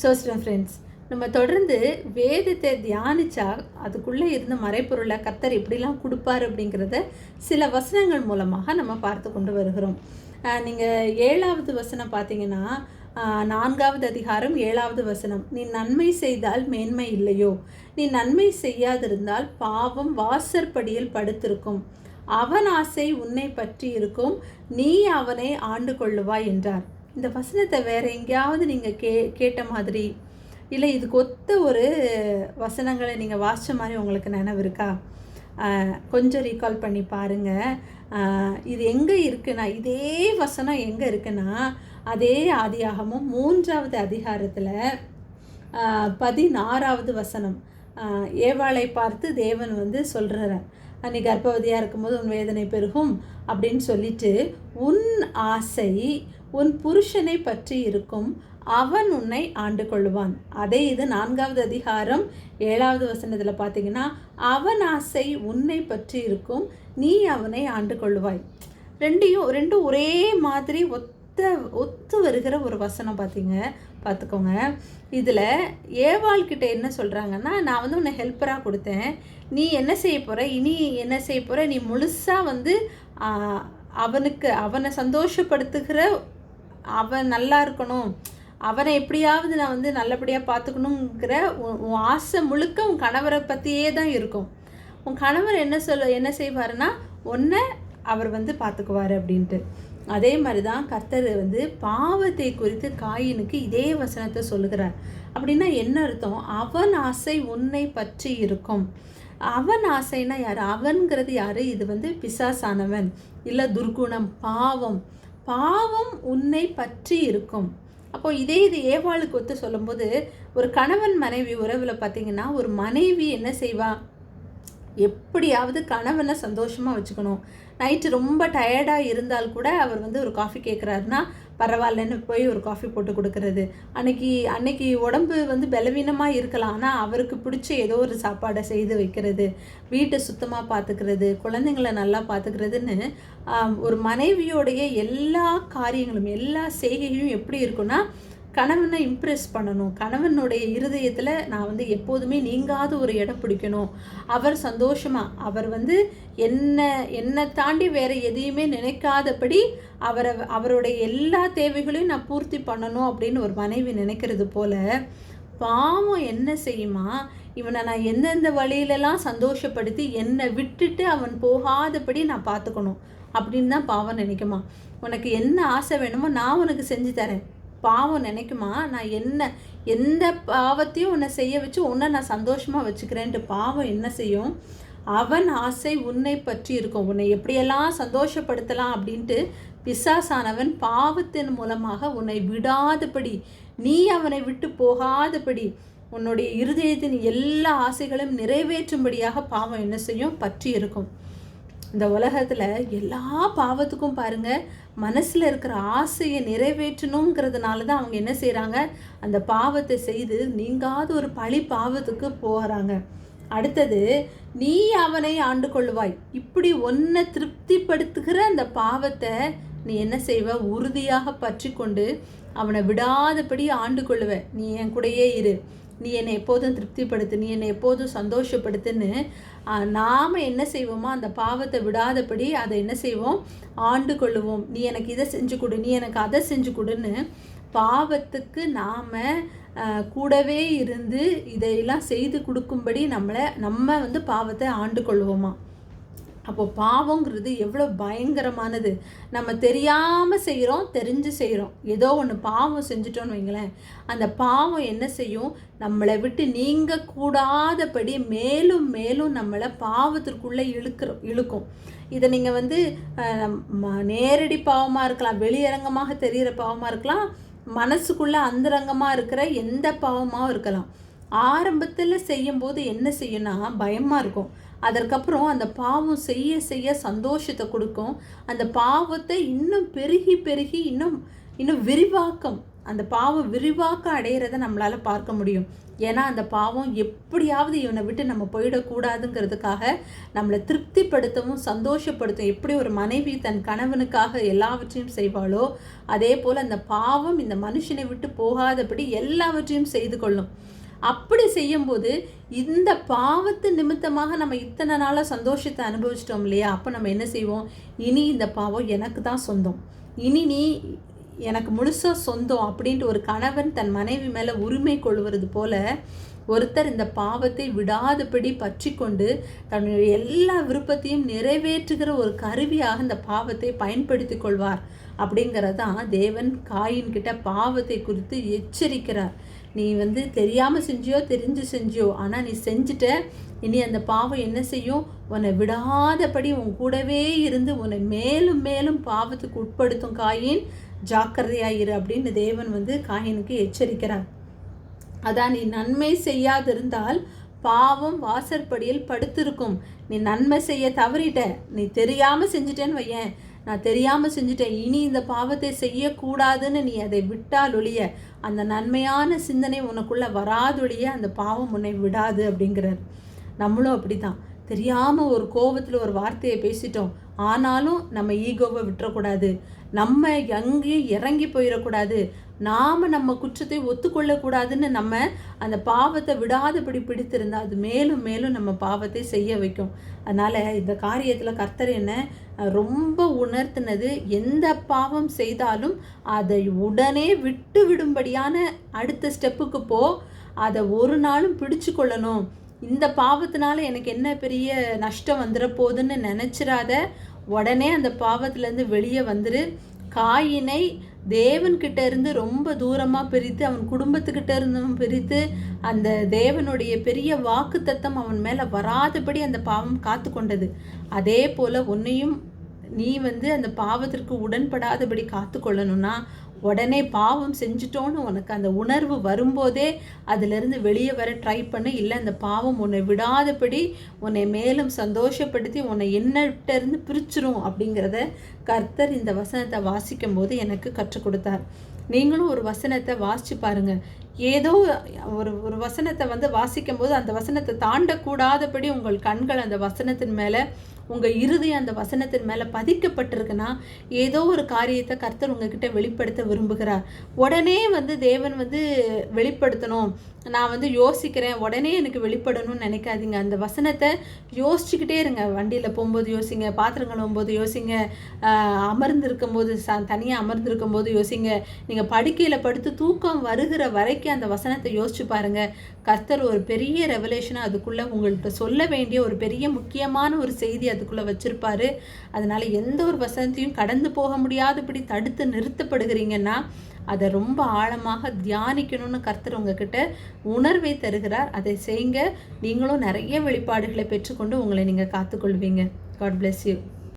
சோசிடம் friends நம்ம தொடர்ந்து வேதத்தை தியானிச்சா அதுக்குள்ளே இருந்த மறைப்பொருளை கத்தர் எப்படிலாம் கொடுப்பார் அப்படிங்கிறத சில வசனங்கள் மூலமாக நம்ம பார்த்து கொண்டு வருகிறோம். நீங்கள் ஏழாவது வசனம் பார்த்தீங்கன்னா நான்காவது அதிகாரம் ஏழாவது வசனம். நீ நன்மை செய்தால் மேன்மை இல்லையோ? நீ நன்மை செய்யாதிருந்தால் பாவம் வாசற்படியில் படுத்திருக்கும். அவன் ஆசை உன்னை பற்றி இருக்கும். நீ அவனை ஆண்டு கொள்ளுவாய் என்றார். இந்த வசனத்தை வேறு எங்கேயாவது நீங்கள் கே கேட்ட மாதிரி இல்லை இதுக்கு ஒத்த ஒரு வசனங்களை நீங்கள் வாசித்த மாதிரி உங்களுக்கு நினைவு இருக்கா? கொஞ்சம் ரீகால் பண்ணி பாருங்கள் இது எங்கே இருக்குன்னா இதே வசனம் எங்கே இருக்குன்னா அதே ஆதியாகமும் மூன்றாவது அதிகாரத்தில் பதினாறாவது வசனம். ஏவாளை பார்த்து தேவன் வந்து சொல்கிறார் நீ கர்ப்பவதியாக இருக்கும்போது உன் வேதனை பெருகும் அப்படின்னு சொல்லிட்டு உன் ஆசை உன் புருஷனை பற்றி இருக்கும். அவன் உன்னை ஆண்டு கொள்வான் அதே இது நான்காவது அதிகாரம் ஏழாவது வசனத்தில் பார்த்தீங்கன்னா அவன் ஆசை உன்னை பற்றி இருக்கும். நீ அவனை ஆண்டு கொள்வாய் ரெண்டையும் ரெண்டும் ஒரே மாதிரி ஒத்த ஒத்து வருகிற ஒரு வசனம் பார்த்தீங்க பார்த்துக்கோங்க. இதில் ஏவாள்கிட்ட என்ன சொல்கிறாங்கன்னா நான் வந்து உன்னை ஹெல்ப்பராக கொடுத்தேன். நீ என்ன செய்ய போகிற இனி என்ன செய்ய போகிற நீ முழுசாக வந்து அவனுக்கு அவனை சந்தோஷப்படுத்துகிற அவன் நல்லா இருக்கணும். அவனை எப்படியாவது நான் வந்து நல்லபடியாக பார்த்துக்கணுங்கிற உன் உன் ஆசை முழுக்க உன் கணவரை பற்றியே தான் இருக்கும். உன் கணவர் என்ன சொல்ல என்ன செய்வாருன்னா ஒன்றை அவர் வந்து பார்த்துக்குவார் அப்படின்ட்டு. அதே மாதிரி தான் கர்த்தர் வந்து பாவத்தை குறித்து காயினுக்கு இதே வசனத்தை சொல்லுகிறார். அப்படின்னா என்ன அர்த்தம்? அவன் ஆசை உன்னை பற்றி இருக்கும். அவன் ஆசைனா யார்? அவன்கிறது யார்? இது வந்து பிசாசானவன். இல்லை துர்குணம் பாவம். பாவம் உன்னை பற்றி இருக்கும். அப்போ இதே இது ஏவாளுக்கு ஒத்து சொல்லும்போது ஒரு கணவன் மனைவி உறவில் பார்த்தீங்கன்னா ஒரு மனைவி என்ன செய்வா? எப்படியாவது கணவனை சந்தோஷமாக வச்சுக்கணும். நைட்டு ரொம்ப டயர்டாக இருந்தால் கூட அவர் வந்து ஒரு காஃபி கேட்குறாருன்னா பரவாயில்லன்னு போய் ஒரு காஃபி போட்டு கொடுக்கறது. அன்னைக்கு அன்னைக்கு உடம்பு வந்து பலவீனமாக இருக்கலாம். ஆனால் அவருக்கு பிடிச்ச ஏதோ ஒரு சாப்பாடை செய்து வைக்கிறது. வீட்டை சுத்தமாக பார்த்துக்கிறது குழந்தைங்கள நல்லா பார்த்துக்கிறதுன்னு ஒரு மனைவியோடைய எல்லா காரியங்களும் எல்லா செய்கையும் எப்படி இருக்குன்னா கணவனை இம்ப்ரெஸ் பண்ணணும். கணவனுடைய இருதயத்தில் நான் வந்து எப்போதுமே நீங்காத ஒரு இடம் பிடிக்கணும். அவர் சந்தோஷமாக அவர் வந்து என்ன என்னை தாண்டி வேறு எதையுமே நினைக்காதபடி அவரை அவருடைய எல்லா தேவைகளையும் நான் பூர்த்தி பண்ணணும் அப்படின்னு ஒரு மனைவி நினைக்கிறது போல் பாவம் என்ன செய்யுமா? இவனை நான் எந்தெந்த வழியிலலாம் சந்தோஷப்படுத்தி என்னை விட்டுட்டு அவன் போகாதபடி நான் பார்த்துக்கணும் அப்படின்னு தான் பாவம் நினைக்குமா? உனக்கு என்ன ஆசை வேணுமோ நான் உனக்கு செஞ்சு தரேன். பாவம் நினைக்குமா? நான் என்ன எந்த பாவத்தையும் உன்னை செய்ய வச்சு உன்னை நான் சந்தோஷமாக வச்சுக்கிறேன்ட்டு பாவம் என்ன செய்யும்? அவன் ஆசை உன்னை பற்றி இருக்கும். உன்னை எப்படியெல்லாம் சந்தோஷப்படுத்தலாம் அப்படின்ட்டு பிசாசானவன் பாவத்தின் மூலமாக உன்னை விடாதபடி நீ அவனை விட்டு போகாதபடி உன்னுடைய இருதயத்தின் எல்லா ஆசைகளும் நிறைவேற்றும்படியாக பாவம் என்ன செய்யும்? பற்றி இருக்கும். இந்த உலகத்தில் எல்லா பாவத்துக்கும் பாருங்க மனசில் இருக்கிற ஆசையை நிறைவேற்றணுங்கிறதுனால தான் அவங்க என்ன செய்கிறாங்க அந்த பாவத்தை செய்து நீங்காத ஒரு பழி பாவத்துக்கு போகிறாங்க அடுத்தது நீ அவனை ஆண்டு கொள்வாய். இப்படி ஒன்றை திருப்திப்படுத்துகிற அந்த பாவத்தை நீ என்ன செய்வ? உறுதியாக பற்றி கொண்டு அவனை விடாதபடி ஆண்டு கொள்ளுவ. நீ என் கூடயே இரு. நீ என்னை எப்போதும் திருப்திப்படுத்து நீ என்னை எப்போதும் சந்தோஷப்படுத்துன்னு நாம் என்ன செய்வோமோ அந்த பாவத்தை விடாதபடி அதை என்ன செய்வோம்? ஆண்டு கொள்ளுவோம். நீ எனக்கு இதை செஞ்சு கொடு நீ எனக்கு அதை செஞ்சு கொடுன்னு பாவத்துக்கு நாம் கூடவே இருந்து இதையெல்லாம் செய்து கொடுக்கும்படி நம்மளை நம்ம வந்து பாவத்தை ஆண்டு கொள்வோமா? அப்போ பாவங்கிறது எவ்வளோ பயங்கரமானது. நம்ம தெரியாமல் செய்கிறோம் தெரிஞ்சு செய்கிறோம் ஏதோ ஒன்று பாவம் செஞ்சுட்டோன்னு வைங்களேன். அந்த பாவம் என்ன செய்யும்? நம்மளை விட்டு நீங்க கூடாதபடி மேலும் மேலும் நம்மளை பாவத்திற்குள்ளே இழுக்கிறோம் இழுக்கும். இதை நீங்கள் வந்து ம- நேரடி பாவமாக இருக்கலாம். வெளியரங்கமாக தெரிகிற பாவமாக இருக்கலாம். மனசுக்குள்ளே அந்தரங்கமாக இருக்கிற எந்த பாவமாகவும் இருக்கலாம். ஆரம்பத்தில் செய்யும்போது என்ன செய்யணும்னா பயமாக இருக்கும். அதற்கப்புறம் அந்த பாவம் செய்ய செய்ய சந்தோஷத்தை கொடுக்கும். அந்த பாவத்தை இன்னும் பெருகி பெருகி இன்னும் இன்னும் விரிவாக்கம் அந்த பாவம் விரிவாக்கம் அடையிறத நம்மளால் பார்க்க முடியும். ஏன்னா அந்த பாவம் எப்படியாவது இவனை விட்டு நம்ம போயிடக்கூடாதுங்கிறதுக்காக நம்மளை திருப்திப்படுத்தவும் சந்தோஷப்படுத்தும் எப்படி ஒரு மனைவி தன் கணவனுக்காக எல்லாவற்றையும் செய்வாளோ அதே போல் அந்த பாவம் இந்த மனுஷனை விட்டு போகாதபடி எல்லாவற்றையும் செய்து கொள்ளும். அப்படி செய்யும்போது இந்த பாவத்து நிமித்தமாக நம்ம இத்தனை நாளாக சந்தோஷத்தை அனுபவிச்சிட்டோம் இல்லையா? அப்போ நம்ம என்ன செய்வோம்? இனி இந்த பாவம் எனக்கு தான் சொந்தம். இனி நீ எனக்கு முழுசாக சொந்தம் அப்படின்ட்டு ஒரு கணவன் தன் மனைவி மேலே உரிமை கொள்வது போல ஒருத்தர் இந்த பாவத்தை விடாதபடி பற்றி கொண்டு தன்னுடைய எல்லா விருப்பத்தையும் நிறைவேற்றுகிற ஒரு கருவியாக இந்த பாவத்தை பயன்படுத்தி கொள்வார். அப்படிங்கிறதான் தேவன் காயின்கிட்ட பாவத்தை குறித்து எச்சரிக்கிறார். நீ வந்து தெரியாமல் செஞ்சியோ தெரிஞ்சு செஞ்சியோ ஆனால் நீ செஞ்சுட்ட இனி அந்த பாவம் என்ன செய்யும்? உன்னை விடாதபடி உன் கூடவே இருந்து உன்னை மேலும் மேலும் பாவத்துக்கு உட்படுத்தும் காயின். ஜாக்கிரதையாயிரு அப்படின்னு தேவன் வந்து காயினுக்கு எச்சரிக்கிறான் அதான் நீ நன்மை செய்யாதிருந்தால் பாவம் வாசற்படியில் படுத்திருக்கும். நீ நன்மை செய்ய தவறிட்ட. நீ தெரியாமல் செஞ்சுட்டேன்னு வையேன். நான் தெரியாமல் செஞ்சுட்டேன். இனி இந்த பாவத்தை செய்யக்கூடாதுன்னு நீ அதை விட்டால் ஒழிய அந்த நன்மையான சிந்தனை உனக்குள்ளே வராதொழிய அந்த பாவம் உன்னை விடாது அப்படிங்கிறார். நம்மளும் அப்படி தான் தெரியாமல் ஒரு கோபத்தில் ஒரு வார்த்தையை பேசிட்டோம். ஆனாலும் நம்ம ஈகோவை விட்டுறக்கூடாது. நம்ம எங்கேயும் இறங்கி போயிடக்கூடாது. நாம் நம்ம குற்றத்தை ஒத்துக்கொள்ளக்கூடாதுன்னு நம்ம அந்த பாவத்தை விடாதபடி பிடித்திருந்தா அது மேலும் மேலும் நம்ம பாவத்தை செய்ய வைக்கும். அதனால் இந்த காரியத்தில் கர்த்தர் என்ன ரொம்ப உணர்த்தினது எந்த பாவம் செய்தாலும் அதை உடனே விட்டு விடும்படியான அடுத்த ஸ்டெப்புக்கு போ அதை ஒரு நாளும் பிடிச்சு கொள்ளணும். இந்த பாவத்தினால எனக்கு என்ன பெரிய நஷ்டம் வந்துட போகுதுன்னு நினச்சிடாத உடனே அந்த பாவத்திலேருந்து வெளியே வந்துரு. காயினை தேவன்கிட்ட இருந்து ரொம்ப தூரமாக பிரித்து அவன் குடும்பத்துக்கிட்ட இருந்தும் பிரித்து அந்த தேவனுடைய பெரிய வாக்கு தத்தம் அவன் மேலே வராதபடி அந்த பாவம் காத்து கொண்டது. அதே போல் உன்னையும் நீ வந்து அந்த பாவத்திற்கு உடன்படாதபடி காத்து கொள்ளணும்னா உடனே பாவம் செஞ்சிட்டோன்னு உனக்கு அந்த உணர்வு வரும்போதே அதிலிருந்து வெளியே வர ட்ரை பண்ணு. இல்லை அந்த பாவம் உன்னை விடாதபடி உன்னை மேலும் சந்தோஷப்படுத்தி உன்னை என்னட்டேருந்து பிரிச்சிரும் அப்படிங்கிறத கர்த்தர் இந்த வசனத்தை வாசிக்கும் போது எனக்கு கற்றுக் கொடுத்தார். நீங்களும் ஒரு வசனத்தை வாசிச்சு பாருங்க. ஏதோ ஒரு ஒரு வசனத்தை வந்து வாசிக்கும் போது அந்த வசனத்தை தாண்டக்கூடாதபடி உங்கள் கண்கள் அந்த வசனத்தின் மேலே உங்கள் இறுதி அந்த வசனத்தின் மேலே பதிக்கப்பட்டிருக்குன்னா ஏதோ ஒரு காரியத்தை கர்த்தர் உங்ககிட்ட வெளிப்படுத்த விரும்புகிறார். உடனே வந்து தேவன் வந்து வெளிப்படுத்தணும். நான் வந்து யோசிக்கிறேன் உடனே எனக்கு வெளிப்படணும்னு நினைக்காதீங்க. அந்த வசனத்தை யோசிச்சுக்கிட்டே இருங்க. வண்டியில் போகும்போது யோசிங்க பாத்திரம் கழுவும்போது யோசிங்க அமர்ந்திருக்கும் போது ச தனியாக அமர்ந்திருக்கும் போது யோசிங்க. நீங்கள் படுக்கையில் படுத்து தூக்கம் வருகிற வரைக்கும் அந்த வசனத்தை யோசிச்சு பாருங்கள் கர்த்தர் ஒரு பெரிய ரெவலேஷனாக அதுக்குள்ளே உங்கள்கிட்ட சொல்ல வேண்டிய ஒரு பெரிய முக்கியமான ஒரு செய்தி அதுக்குள்ளே வச்சுருப்பாரு. அதனால் எந்த ஒரு வசனத்தையும் கடந்து போக முடியாதபடி தடுத்து நிறுத்தப்படுகிறீங்கன்னா அதை ரொம்ப ஆழமாக தியானிக்கணும்னு கர்த்தர் உங்ககிட்ட உணர்வை தருகிறார். அதை செய்யுங்க. நீங்களும் நிறைய வெளிப்பாடுகளை பெற்றுக்கொண்டு உங்களை நீங்கள் காத்துக்கொள்வீங்க. God bless you